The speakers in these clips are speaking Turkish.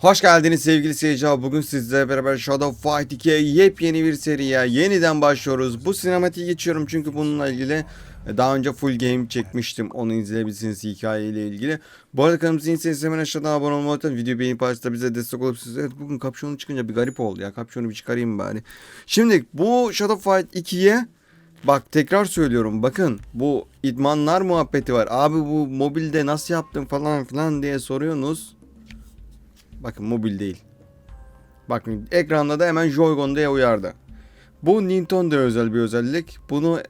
Hoş geldiniz sevgili seyirciler. Bugün sizlerle beraber Shadow Fight 2'ye yepyeni bir seriye yeniden başlıyoruz. Bu sinematiği geçiyorum çünkü bununla ilgili e, daha önce full game çekmiştim. Onu izleyebilirsiniz hikayeyle ilgili. Bu arada kanalımızı yeni hemen aşağıdan abone olmayı unutmayın. Video beğenip paylaşıp bize destek olup size. Evet bugün kapşonu çıkınca bir garip oldu ya. Kapşonu bir çıkarayım bari. Şimdi bu Shadow Fight 2'ye Bak tekrar söylüyorum bakın bu idmanlar muhabbeti var. Abi bu mobilde nasıl yaptın falan filan diye soruyorsunuz. Bakın mobil değil. Bakın ekranda da hemen Joy-Con diye uyardı. Bu Nintendo özel bir özellik. Bunu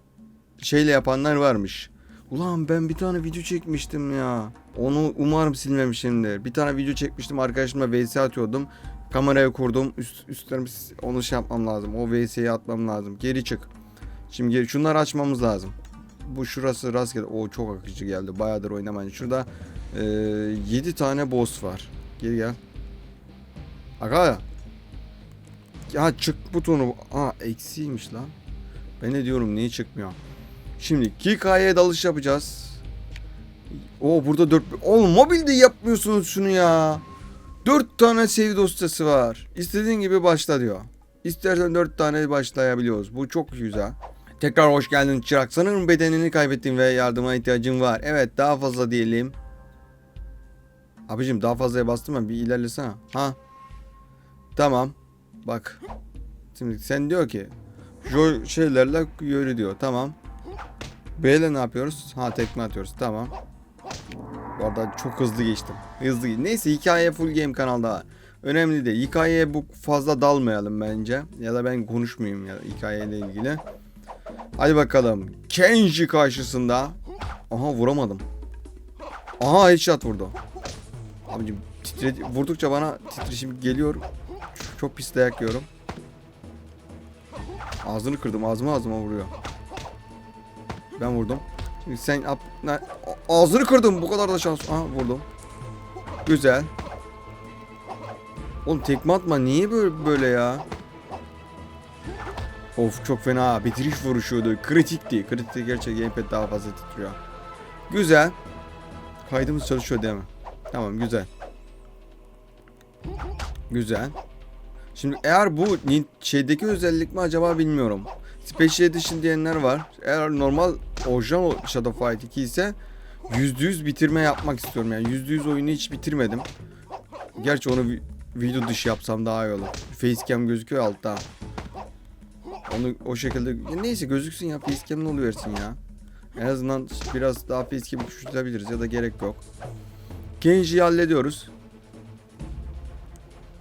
şeyle yapanlar varmış. Ulan ben bir tane video çekmiştim ya. Onu umarım silmemişimdir. Bir tane video çekmiştim arkadaşımla VS atıyordum. Kameraya kurdum. Üst, üstlerimi onu şey yapmam lazım. O VS'yi atmam lazım. Geri çık. Şimdi geri şunları açmamız lazım. Bu şurası rastgele. O çok akıcı geldi. Bayağıdır oynamayın. Şurada e, 7 tane boss var. Geri gel. Aga ya. Çık butonu. Aa eksiymiş lan. Ben ne diyorum niye çıkmıyor? Şimdi hikayeye dalış yapacağız. O burada dört... Oğlum mobilde yapmıyorsunuz şunu ya. Dört tane save dosyası var. İstediğin gibi başla diyor. İstersen dört tane başlayabiliyoruz. Bu çok güzel. Tekrar hoş geldin Çırak. Sanırım bedenini kaybettin ve yardıma ihtiyacın var. Evet daha fazla diyelim. Abicim daha fazlaya bastım ben bir ilerlesene. Ha. Tamam. Bak. Şimdi sen diyor ki şu şeylerle yürü diyor. Tamam. B ile ne yapıyoruz? Ha tekme atıyoruz. Tamam. Bu arada çok hızlı geçtim. Hızlı geçtim. Neyse hikaye full game kanalda. Önemli değil. Hikayeye bu fazla dalmayalım bence. Ya da ben konuşmayayım ya hikayeyle ilgili. Hadi bakalım. Kenji karşısında. Aha vuramadım. Aha headshot vurdu. Abicim titre vurdukça bana titreşim geliyor. Çok pis dayak yiyorum. Ağzını kırdım. Ağzıma ağzıma vuruyor. Ben vurdum. Şimdi sen ap, ağzını kırdım. Bu kadar da şans. Aha vurdum. Güzel. Oğlum tekme atma. Niye böyle böyle ya? Of çok fena. Bitiriş vuruşuydu. Kritikti. Kritikte gerçek gamepad daha fazla titriyor. Güzel. Kaydımız çalışıyor değil mi? Tamam güzel. Güzel. Şimdi eğer bu şeydeki özellik mi acaba bilmiyorum. Special Edition diyenler var. Eğer normal orijinal Shadow Fight 2 ise %100 bitirme yapmak istiyorum. Yani %100 oyunu hiç bitirmedim. Gerçi onu vi- video dışı yapsam daha iyi olur. Facecam gözüküyor altta. Onu o şekilde Ya neyse gözüksün ya facecam ne oluversin ya. En azından biraz daha facecam'i küçültebiliriz ya da gerek yok. Kenji'yi hallediyoruz.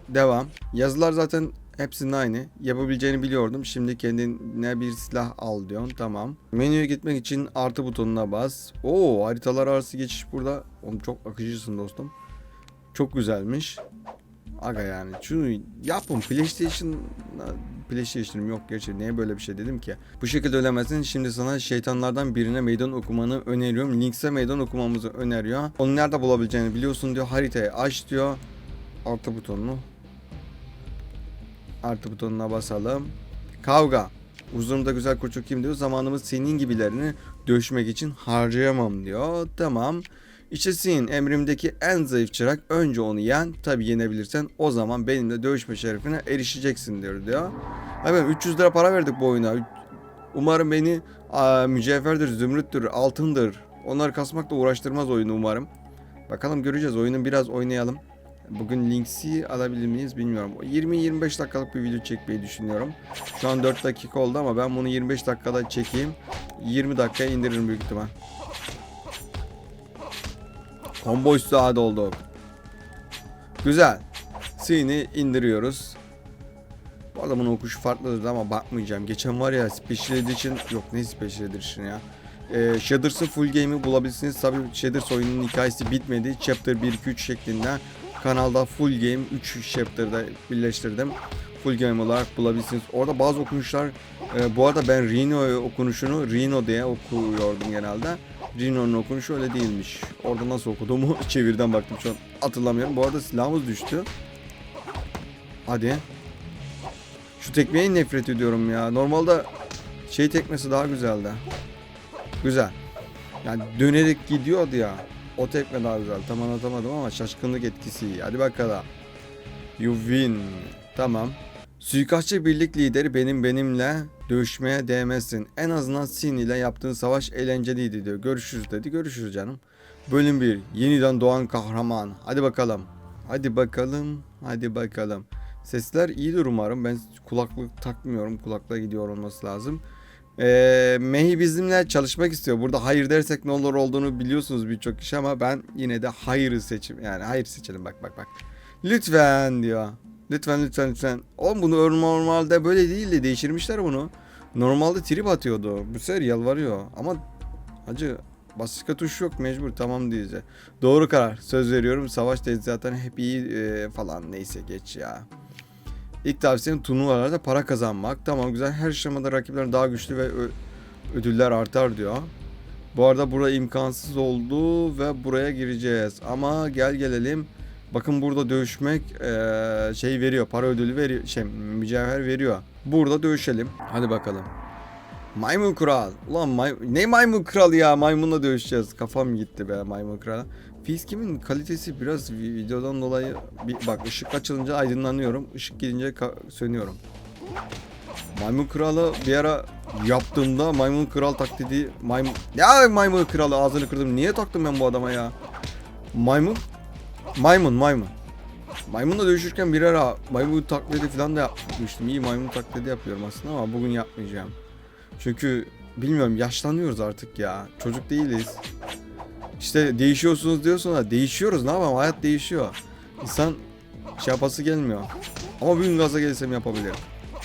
Devam. Yazılar zaten hepsinin aynı. Yapabileceğini biliyordum. Şimdi kendine bir silah al diyorsun. Tamam. Menüye gitmek için artı butonuna bas. Oo haritalar arası geçiş burada. Oğlum çok akıcısın dostum. Çok güzelmiş. Aga yani şunu yapın PlayStation PlayStation'ım yok gerçi niye böyle bir şey dedim ki. Bu şekilde ölemezsin. Şimdi sana şeytanlardan birine meydan okumanı öneriyorum. Links'e meydan okumamızı öneriyor. Onu nerede bulabileceğini biliyorsun diyor. Haritayı aç diyor. Artı butonunu Artı butonuna basalım. Kavga. Huzurumda güzel kurçuk kim diyor. Zamanımı senin gibilerini dövüşmek için harcayamam diyor. Tamam. İşte senin emrimdeki en zayıf çırak önce onu yen. Tabi yenebilirsen o zaman benimle dövüşme şerefine erişeceksin diyor diyor. Hemen 300 lira para verdik bu oyuna. Umarım beni mücevherdir, zümrüttür, altındır. Onları kasmakla uğraştırmaz oyunu umarım. Bakalım göreceğiz. Oyunu biraz oynayalım. Bugün Links'i alabilir miyiz bilmiyorum. 20-25 dakikalık bir video çekmeyi düşünüyorum. Şu an 4 dakika oldu ama ben bunu 25 dakikada çekeyim. 20 dakikaya indiririm büyük ihtimal. Combo üstü adı oldu. Güzel. Sini indiriyoruz. Bu adamın okuşu farklıdır ama bakmayacağım. Geçen var ya Special Edition yok ne Special Edition ya. Ee, Shaders'ın full game'i bulabilirsiniz. Tabi Shaders oyunun hikayesi bitmedi. Chapter 1 2 3 şeklinde kanalda full game 3 chapter'da birleştirdim. Full game olarak bulabilirsiniz. Orada bazı okunuşlar e, bu arada ben Reno okunuşunu Reno diye okuyordum genelde. Reno'nun okunuşu öyle değilmiş. Orada nasıl okuduğumu çevirden baktım şu an hatırlamıyorum. Bu arada silahımız düştü. Hadi. Şu tekmeye nefret ediyorum ya. Normalde şey tekmesi daha güzeldi. Güzel. Yani dönerek gidiyordu ya. O tekme daha güzel. Tam anlatamadım ama şaşkınlık etkisi. Hadi bakalım. You win. Tamam. Suikastçı birlik lideri benim benimle dövüşmeye değmezsin. En azından Sin ile yaptığın savaş eğlenceliydi diyor. Görüşürüz dedi. Görüşürüz canım. Bölüm 1. Yeniden doğan kahraman. Hadi bakalım. Hadi bakalım. Hadi bakalım. Sesler iyidir umarım. Ben kulaklık takmıyorum. Kulakla gidiyor olması lazım. Ee, Mehi bizimle çalışmak istiyor. Burada hayır dersek ne olur olduğunu biliyorsunuz birçok kişi ama ben yine de hayırı seçim. Yani hayır seçelim bak bak bak. Lütfen diyor. Lütfen lütfen lütfen. Oğlum bunu normalde böyle değildi. Değiştirmişler bunu. Normalde trip atıyordu. Bu sefer yalvarıyor. Ama hacı başka tuş yok mecbur tamam diyeceğiz. Doğru karar. Söz veriyorum. Savaş zaten hep iyi e, falan. Neyse geç ya. İlk tavsiyem turnuvalarda para kazanmak. Tamam güzel. Her aşamada rakipler daha güçlü ve ödüller artar diyor. Bu arada bura imkansız oldu ve buraya gireceğiz. Ama gel gelelim. Bakın burada dövüşmek eee, şey veriyor. Para ödülü veriyor. Şey mücevher veriyor. Burada dövüşelim. Hadi bakalım. Maymun kral. Ulan may ne maymun kral ya? Maymunla dövüşeceğiz. Kafam gitti be maymun krala. Facecam'in kalitesi biraz vi- videodan dolayı bir bak ışık açılınca aydınlanıyorum. Işık gidince ka- sönüyorum. Maymun kralı bir ara yaptığımda maymun kral taklidi maymun ya maymun kralı ağzını kırdım. Niye taktım ben bu adama ya? Maymun maymun maymun. Maymunla dövüşürken bir ara maymun taklidi falan da yapmıştım. İyi maymun taklidi yapıyorum aslında ama bugün yapmayacağım. Çünkü bilmiyorum yaşlanıyoruz artık ya. Çocuk değiliz. İşte değişiyorsunuz diyorsun da değişiyoruz ne yapalım hayat değişiyor. İnsan şey yapası gelmiyor. Ama bir gün gaza gelsem yapabilirim.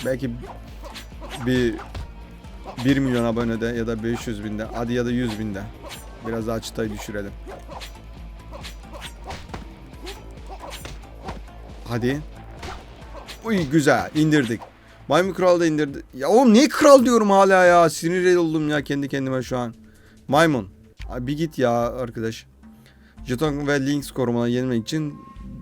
Belki bir 1 milyon abonede ya da 500 binde hadi ya da 100 binde. Biraz daha çıtayı düşürelim. Hadi. Uy güzel indirdik. Maymun Kral da indirdi. Ya oğlum niye kral diyorum hala ya. Sinir oldum ya kendi kendime şu an. Maymun. Bir git ya arkadaş. Jeton ve Links korumaları yenilmek için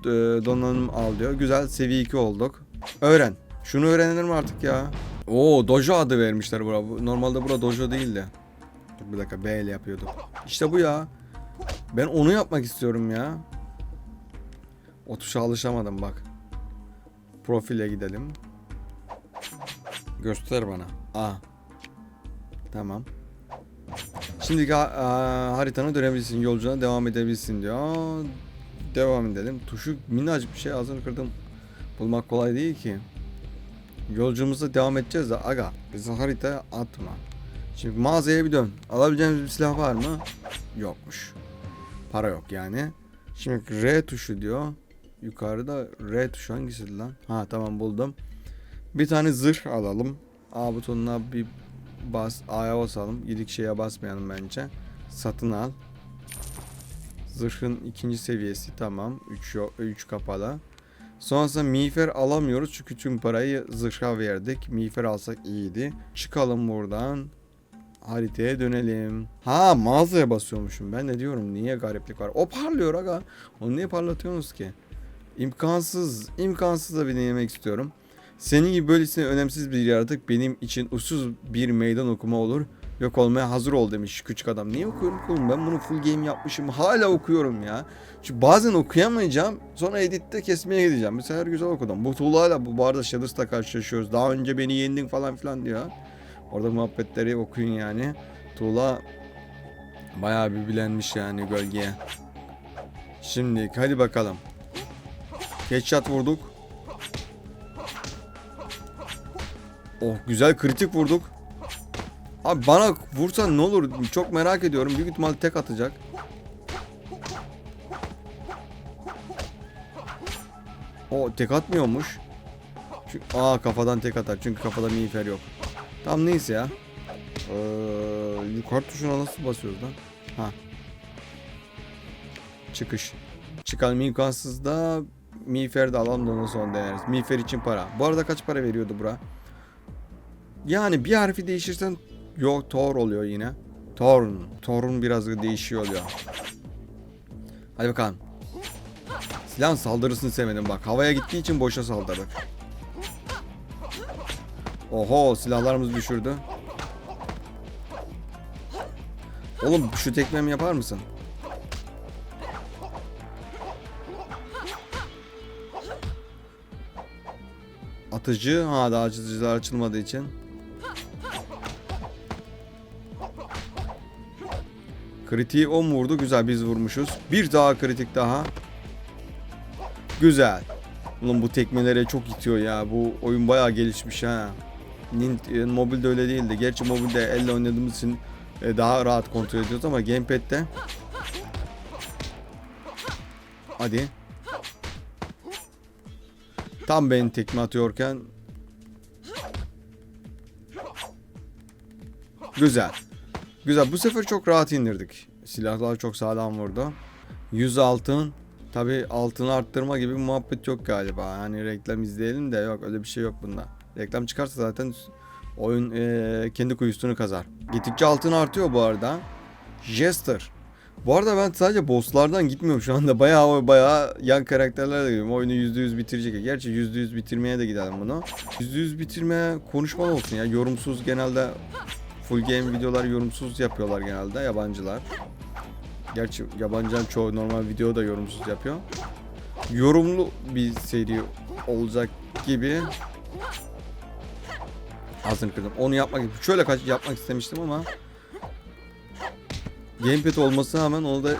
e, donanım al diyor. Güzel seviye 2 olduk. Öğren. Şunu öğrenelim artık ya. Oo dojo adı vermişler bura. Bu- Normalde bura dojo değildi. Bir dakika B ile yapıyorduk. İşte bu ya. Ben onu yapmak istiyorum ya. O tuşa alışamadım bak. Profile gidelim. Göster bana. A. Tamam. Şimdi haritanı dönebilirsin. Yolculuğuna devam edebilirsin diyor. Devam edelim. Tuşu minnacık bir şey ağzını kırdım. Bulmak kolay değil ki. Yolculuğumuza devam edeceğiz de aga bizi haritaya atma. Şimdi mağazaya bir dön. Alabileceğimiz bir silah var mı? Yokmuş. Para yok yani. Şimdi R tuşu diyor. Yukarıda R tuşu hangisiydi lan? Ha tamam buldum. Bir tane zırh alalım. A butonuna bir bas. A'ya basalım. İlk şeye basmayalım bence. Satın al. Zırhın ikinci seviyesi tamam. 3 3 kapalı. Sonrasında miğfer alamıyoruz çünkü tüm parayı zırha verdik. Miğfer alsak iyiydi. Çıkalım buradan. Haritaya dönelim. Ha mağazaya basıyormuşum. Ben ne diyorum niye gariplik var. O parlıyor aga. Onu niye parlatıyorsunuz ki? İmkansız. imkansız da bir denemek istiyorum. Senin gibi böylesine önemsiz bir yaratık benim için usuz bir meydan okuma olur. Yok olmaya hazır ol demiş küçük adam. Niye okuyorum oğlum? Ben bunu full game yapmışım. Hala okuyorum ya. Çünkü bazen okuyamayacağım. Sonra editte kesmeye gideceğim. Mesela güzel okudum. Bu tuğlayla bu, arada Shadors'la karşılaşıyoruz. Daha önce beni yendin falan filan diyor. Orada muhabbetleri okuyun yani. Tuğla bayağı bir bilenmiş yani gölgeye. Şimdi hadi bakalım. Headshot vurduk. Oh güzel kritik vurduk. Abi bana vursan ne olur çok merak ediyorum. Büyük ihtimal tek atacak. O tek atmıyormuş. Çünkü, aa kafadan tek atar. Çünkü kafada miğfer yok. Tamam neyse ya. Ee, yukarı tuşuna nasıl basıyoruz lan? Ha. Çıkış. Çıkalım imkansız da miğfer de alalım da ondan sonra deneriz. Miğfer için para. Bu arada kaç para veriyordu bura? Yani bir harfi değişirsen yok Thor oluyor yine. Thorn. Thorn biraz değişiyor oluyor. Hadi bakalım. Silahın saldırısını sevmedim bak. Havaya gittiği için boşa saldırdık. Oho silahlarımız düşürdü. Oğlum şu tekmemi yapar mısın? Atıcı. Ha daha atıcılar açılmadığı için. Kritiği 10 vurdu. Güzel biz vurmuşuz. Bir daha kritik daha. Güzel. Ulan bu tekmelere çok itiyor ya. Bu oyun bayağı gelişmiş ha. E, mobilde öyle değildi. Gerçi mobilde elle oynadığımız için e, daha rahat kontrol ediyoruz ama gamepad'de Hadi. Tam beni tekme atıyorken Güzel. Güzel. Bu sefer çok rahat indirdik. Silahlar çok sağlam vurdu. 100 altın. Tabi altını arttırma gibi bir muhabbet yok galiba. Hani reklam izleyelim de yok öyle bir şey yok bunda. Reklam çıkarsa zaten oyun eee, kendi kuyusunu kazar. Gittikçe altın artıyor bu arada. Jester. Bu arada ben sadece bosslardan gitmiyorum şu anda. Bayağı bayağı yan karakterlerle gidiyorum. Oyunu %100 bitirecek. Gerçi %100 bitirmeye de gidelim bunu. %100 bitirmeye konuşmalı olsun ya. Yorumsuz genelde full game videolar yorumsuz yapıyorlar genelde yabancılar. Gerçi yabancılar çoğu normal video da yorumsuz yapıyor. Yorumlu bir seri olacak gibi. Ağzını kırdım. Onu yapmak şöyle kaç yapmak istemiştim ama Gamepad olmasına rağmen onu da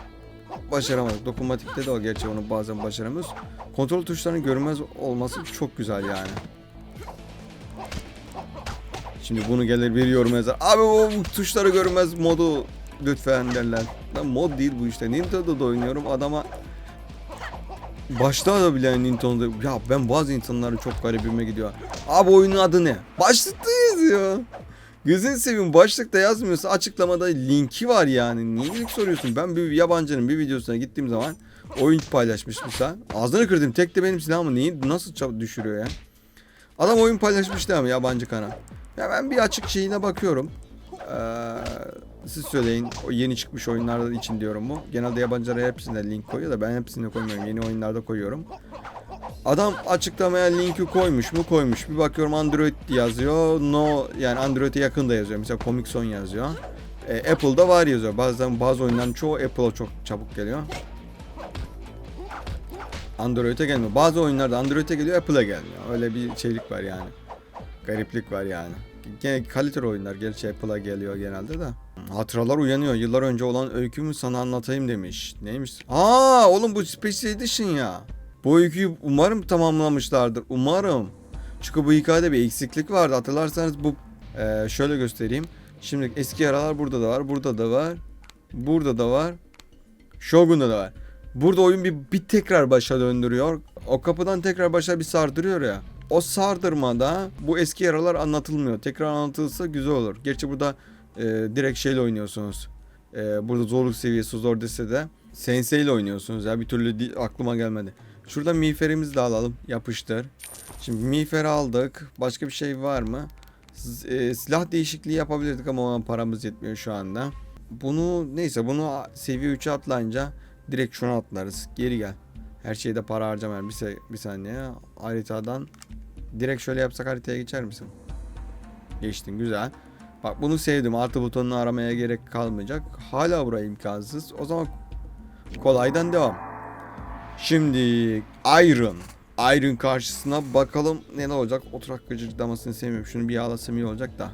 başaramadık. Dokunmatikte de o gerçi onu bazen başaramıyoruz. Kontrol tuşlarının görünmez olması çok güzel yani. Şimdi bunu gelir bir yorum yazar. Abi o bu tuşları görünmez modu lütfen derler. Lan mod değil bu işte. Nintendo'da oynuyorum adama Başta da bile Nintendo'da ya ben bazı insanların çok garibime gidiyor. Abi oyunun adı ne? Başlıkta yazıyor. Gözün seveyim başlıkta yazmıyorsa açıklamada linki var yani. Niye ilk soruyorsun? Ben bir yabancının bir videosuna gittiğim zaman oyun paylaşmış mesela. Ağzını kırdım. Tek de benim silahımı niye nasıl düşürüyor ya? Adam oyun paylaşmış değil mi yabancı kanal? Ben bir açık şeyine bakıyorum. Ee, siz söyleyin o yeni çıkmış oyunlar için diyorum bu. Genelde yabancılara hepsine link koyuyor da ben hepsini koymuyorum. Yeni oyunlarda koyuyorum. Adam açıklamaya linki koymuş mu koymuş. Bir bakıyorum Android yazıyor. No yani Android'e yakın da yazıyor. Mesela Comic Zone yazıyor. E, Apple'da var yazıyor. Bazen bazı oyunların çoğu Apple'a çok çabuk geliyor. Android'e gelmiyor. Bazı oyunlarda Android'e geliyor Apple'a gelmiyor. Öyle bir şeylik var yani. Gariplik var yani. Kaliteli oyunlar gerçi Apple'a geliyor genelde de. Hatıralar uyanıyor. Yıllar önce olan öykümü sana anlatayım demiş. Neymiş? Aa oğlum bu Special Edition ya. Bu öyküyü umarım tamamlamışlardır. Umarım. Çünkü bu hikayede bir eksiklik vardı. Hatırlarsanız bu Ee, şöyle göstereyim. Şimdi eski yaralar burada da var. Burada da var. Burada da var. Shogun'da da var. Burada oyun bir, bir tekrar başa döndürüyor. O kapıdan tekrar başa bir sardırıyor ya. O sardırmada bu eski yaralar anlatılmıyor. Tekrar anlatılsa güzel olur. Gerçi burada e, direkt şeyle oynuyorsunuz. E, burada zorluk seviyesi zor dese de Sensei ile oynuyorsunuz ya. Bir türlü aklıma gelmedi. Şurada miğferimizi de alalım. Yapıştır. Şimdi miğferi aldık. Başka bir şey var mı? E, silah değişikliği yapabilirdik ama paramız yetmiyor şu anda. Bunu neyse bunu seviye 3'e atlayınca direkt şuna atlarız. Geri gel. Her şeyde para harcamayalım. Bir, bir saniye. Haritadan direkt şöyle yapsak haritaya geçer misin? Geçtin güzel. Bak bunu sevdim. Artı butonunu aramaya gerek kalmayacak. Hala buraya imkansız. O zaman kolaydan devam. Şimdi Iron. Iron karşısına bakalım ne olacak. Oturak gıcırdamasını sevmiyorum. Şunu bir yağlasam iyi olacak da.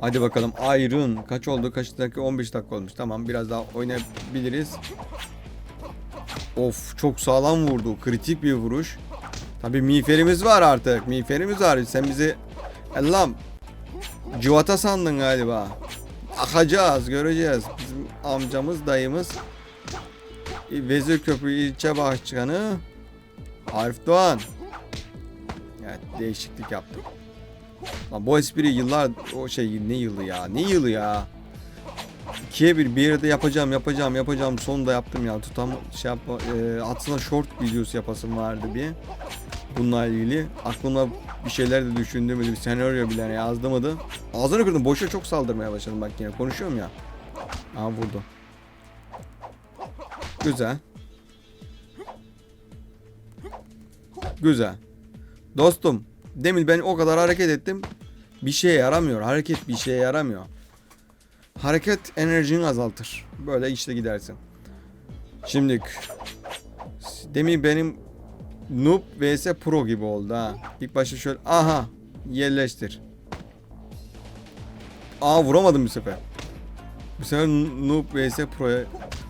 Hadi bakalım Iron. Kaç oldu? Kaç dakika? 15 dakika olmuş. Tamam biraz daha oynayabiliriz. Of çok sağlam vurdu. Kritik bir vuruş. Tabi miğferimiz var artık. Miğferimiz var. Sen bizi Allah'ım civata sandın galiba. Akacağız göreceğiz. Bizim amcamız dayımız Vezir Köprü ilçe başkanı Arif Doğan. Evet değişiklik yaptım. Lan bu espri yıllar o şey ne yılı ya ne yılı ya. İkiye bir bir yerde yapacağım yapacağım yapacağım sonunda yaptım ya tutam şey yapma e, aslında short videosu yapasım vardı bir bununla ilgili. Aklımda bir şeyler de düşündüğüm bir senaryo bile yazdırmadı. Ağzını kırdım boşa çok saldırmaya başladım bak yine konuşuyorum ya. Aa vurdu. Güzel. Güzel. Dostum demin ben o kadar hareket ettim. Bir şeye yaramıyor hareket bir şeye yaramıyor. Hareket enerjini azaltır. Böyle işte gidersin. Şimdi demin benim Noob vs Pro gibi oldu ha. İlk başta şöyle aha yerleştir. Aa vuramadım bu sefer. Bu sefer Noob vs Pro'ya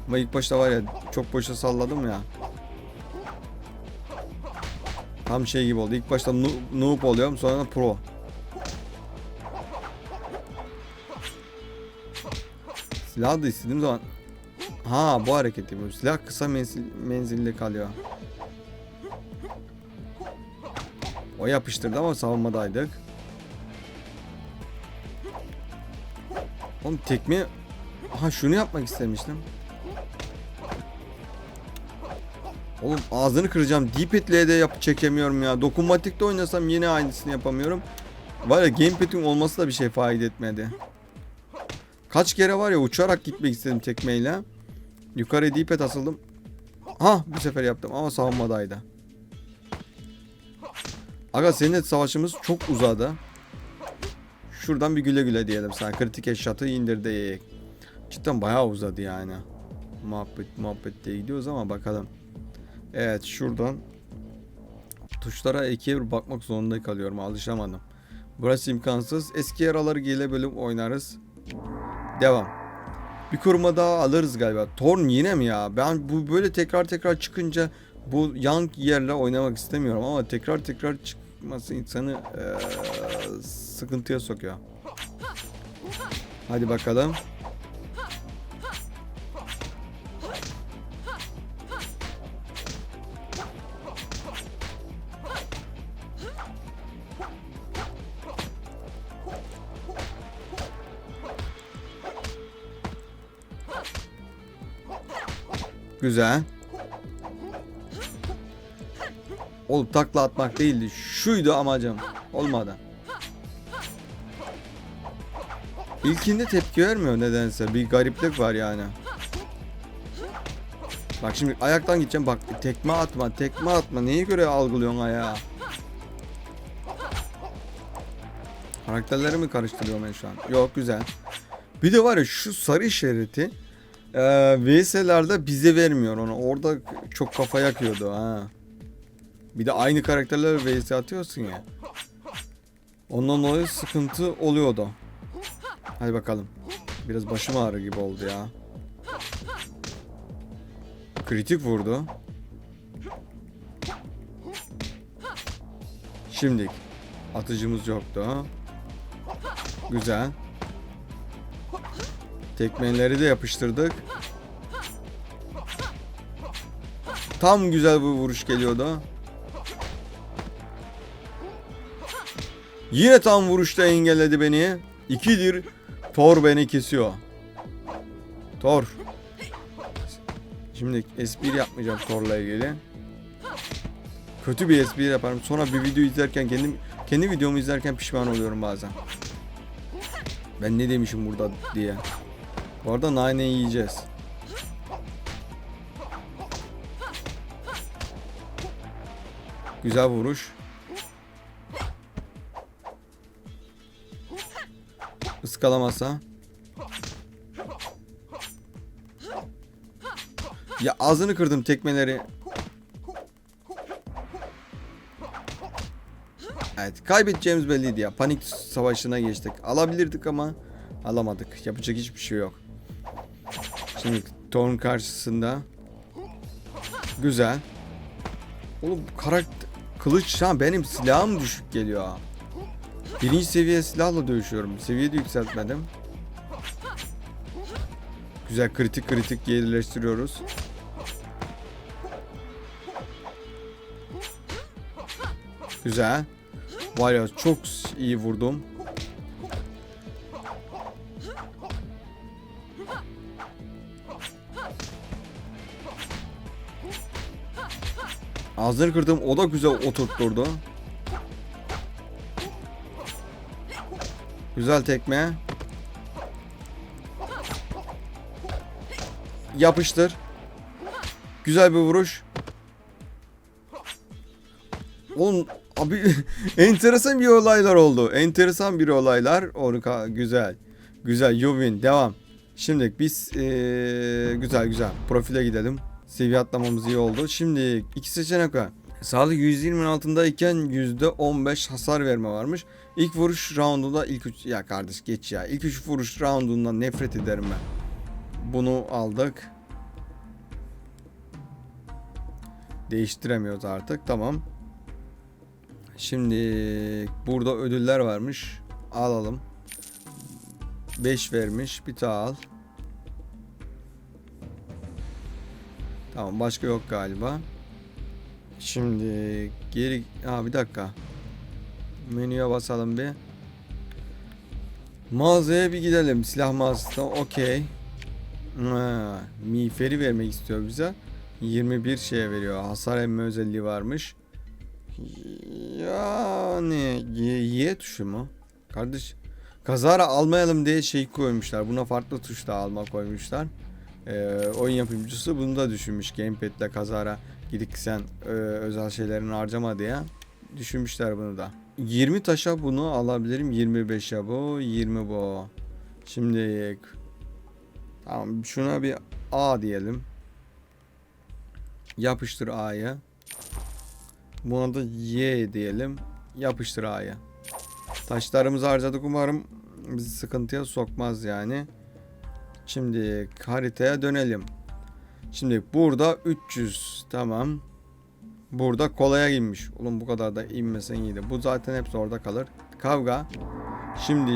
ama ilk başta var ya çok boşa salladım ya. Tam şey gibi oldu. İlk başta noob, oluyorum sonra pro. Silah da istediğim zaman Ha bu hareket yapıyor. Silah kısa menzil, menzilli kalıyor. O yapıştırdı ama savunmadaydık. Oğlum tekme... Ha şunu yapmak istemiştim. Oğlum ağzını kıracağım. D-pad'le de yap çekemiyorum ya. Dokunmatikte oynasam yine aynısını yapamıyorum. Var ya gamepad'in olması da bir şey fayda etmedi. Kaç kere var ya uçarak gitmek istedim tekmeyle. Yukarı D-pad asıldım. Ha bu sefer yaptım ama savunmadaydı. Aga seninle savaşımız çok uzadı. Şuradan bir güle güle diyelim sana. Kritik eşyatı indirdik. Cidden bayağı uzadı yani. Muhabbet muhabbet diye gidiyoruz ama bakalım. Evet şuradan tuşlara ikiye bir bakmak zorunda kalıyorum. Alışamadım. Burası imkansız. Eski yaraları gele bölüm oynarız. Devam. Bir koruma daha alırız galiba. Torn yine mi ya? Ben bu böyle tekrar tekrar çıkınca bu yan yerle oynamak istemiyorum ama tekrar tekrar çıkması insanı eee, sıkıntıya sokuyor. Hadi bakalım. Güzel. Oğlum takla atmak değildi. Şuydu amacım. Olmadı. İlkinde tepki vermiyor nedense. Bir gariplik var yani. Bak şimdi ayaktan gideceğim. Bak tekme atma, tekme atma. Neye göre algılıyorsun ayağı? Karakterleri mi karıştırıyorum ben şu an? Yok güzel. Bir de var ya şu sarı işareti e, VS'lerde bize vermiyor onu. Orada çok kafa yakıyordu ha. Bir de aynı karakterler VS atıyorsun ya. Ondan dolayı sıkıntı oluyordu. Hadi bakalım. Biraz başım ağrı gibi oldu ya. Kritik vurdu. Şimdi atıcımız yoktu. Güzel. Tekmeleri de yapıştırdık. Tam güzel bir vuruş geliyordu. Yine tam vuruşta engelledi beni. İkidir Thor beni kesiyor. Thor. Şimdi espri yapmayacağım Thor'la ilgili. Kötü bir espri yaparım. Sonra bir video izlerken kendim kendi videomu izlerken pişman oluyorum bazen. Ben ne demişim burada diye. Bu arada nane yiyeceğiz. Güzel vuruş. Iskalamasa. Ya ağzını kırdım tekmeleri. Evet kaybedeceğimiz belliydi ya. Panik savaşına geçtik. Alabilirdik ama alamadık. Yapacak hiçbir şey yok. Şimdi Thorn karşısında. Güzel. Oğlum karakter kılıç ha benim silahım düşük geliyor. ha. Birinci seviye silahla dövüşüyorum. Seviye de yükseltmedim. Güzel kritik kritik yerleştiriyoruz. Güzel. Var ya çok iyi vurdum. Ağzını kırdım o da güzel oturtturdu. Güzel tekme. Yapıştır. Güzel bir vuruş. Oğlum abi enteresan bir olaylar oldu. Enteresan bir olaylar. Orka güzel. Güzel Yuvin devam. Şimdi biz eee, güzel güzel profile gidelim. Seviye atlamamız iyi oldu. Şimdi iki seçenek var. Sağlık 120'nin altındayken %15 hasar verme varmış. İlk vuruş roundunda ilk üç... Ya kardeş geç ya. İlk üç vuruş roundundan nefret ederim ben. Bunu aldık. Değiştiremiyoruz artık. Tamam. Şimdi burada ödüller varmış. Alalım. 5 vermiş. Bir daha al. Tamam başka yok galiba. Şimdi geri... Ha bir dakika. Menüye basalım bir. Mağazaya bir gidelim. Silah mağazasına okey. Miğferi vermek istiyor bize. 21 şeye veriyor. Hasar emme özelliği varmış. Yani Y, y tuşu mu? Kardeş kazara almayalım diye şey koymuşlar. Buna farklı tuşla alma koymuşlar. Ee, oyun yapımcısı bunu da düşünmüş. Gamepad'le kazara gidip sen e, özel şeylerini harcama diye düşünmüşler bunu da. 20 taşa bunu alabilirim. 25'e bu, 20 bu. Şimdi tamam şuna bir A diyelim. Yapıştır A'ya. Buna da Y diyelim. Yapıştır A'ya. Taşlarımızı harcadık umarım bizi sıkıntıya sokmaz yani. Şimdi haritaya dönelim. Şimdi burada 300 tamam. Burada kolaya inmiş. Oğlum bu kadar da inmesen iyiydi. Bu zaten hepsi orada kalır. Kavga. Şimdi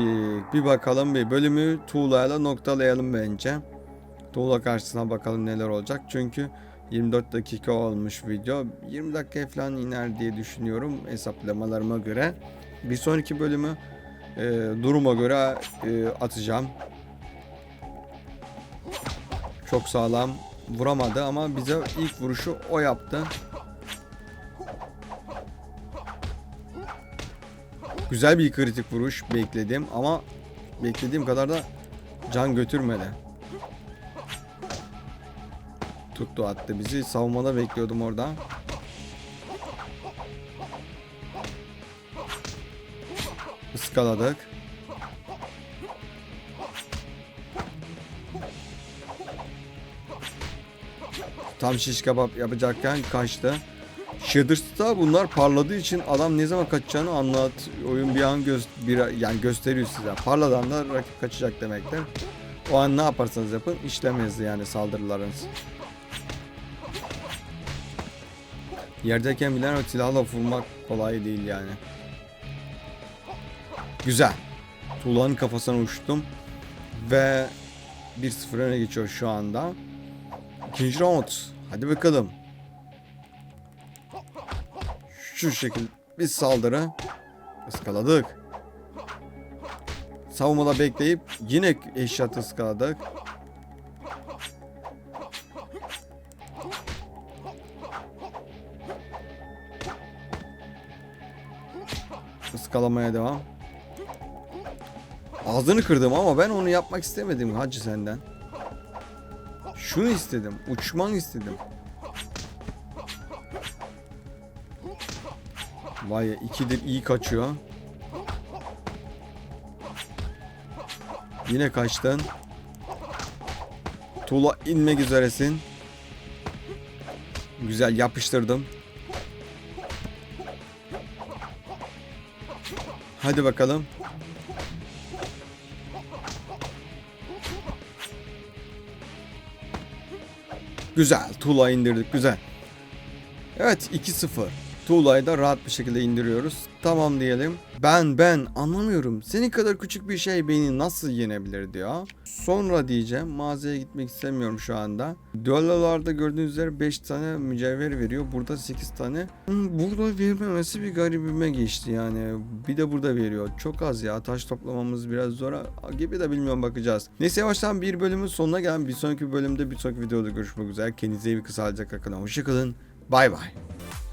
bir bakalım bir bölümü tuğlayla noktalayalım bence. Tuğla karşısına bakalım neler olacak. Çünkü 24 dakika olmuş video. 20 dakika falan iner diye düşünüyorum hesaplamalarıma göre. Bir sonraki bölümü e, duruma göre e, atacağım. Çok sağlam vuramadı ama bize ilk vuruşu o yaptı. Güzel bir kritik vuruş bekledim ama beklediğim kadar da can götürmedi. Tuttu attı bizi. Savunmada bekliyordum orada. Iskaladık. Tam şiş kebap yapacakken kaçtı. Shadows'ta bunlar parladığı için adam ne zaman kaçacağını anlat. Oyun bir an göz bir yani gösteriyor size. Parladan da rakip kaçacak demektir. O an ne yaparsanız yapın işlemez yani saldırılarınız. Yerdeyken bilen o silahla vurmak kolay değil yani. Güzel. Tuğla'nın kafasına uçtum. Ve 1-0 öne geçiyor şu anda. İkinci round. Hadi bakalım. Şu şekil bir saldırı. Iskaladık. Savunmada bekleyip yine eşyatı ıskaladık. Iskalamaya devam. Ağzını kırdım ama ben onu yapmak istemedim hacı senden. Şunu istedim. Uçman istedim. Vay ikidir iyi kaçıyor. Yine kaçtın. Tuğla inmek üzeresin. Güzel yapıştırdım. Hadi bakalım. Güzel. Tuğla indirdik. Güzel. Evet 2-0. Tuğla'yı da rahat bir şekilde indiriyoruz. Tamam diyelim. Ben ben anlamıyorum. Senin kadar küçük bir şey beni nasıl yenebilir diyor. Sonra diyeceğim. Mağazaya gitmek istemiyorum şu anda. Düellolarda gördüğünüz üzere 5 tane mücevher veriyor. Burada 8 tane. Hmm, Burada vermemesi bir garibime geçti yani. Bir de burada veriyor. Çok az ya. Taş toplamamız biraz zor gibi de bilmiyorum bakacağız. Neyse yavaştan bir bölümün sonuna gelen bir sonraki bölümde bir sonraki videoda görüşmek üzere. Kendinize iyi bir kısa kalın. Hoşçakalın. Bay bay.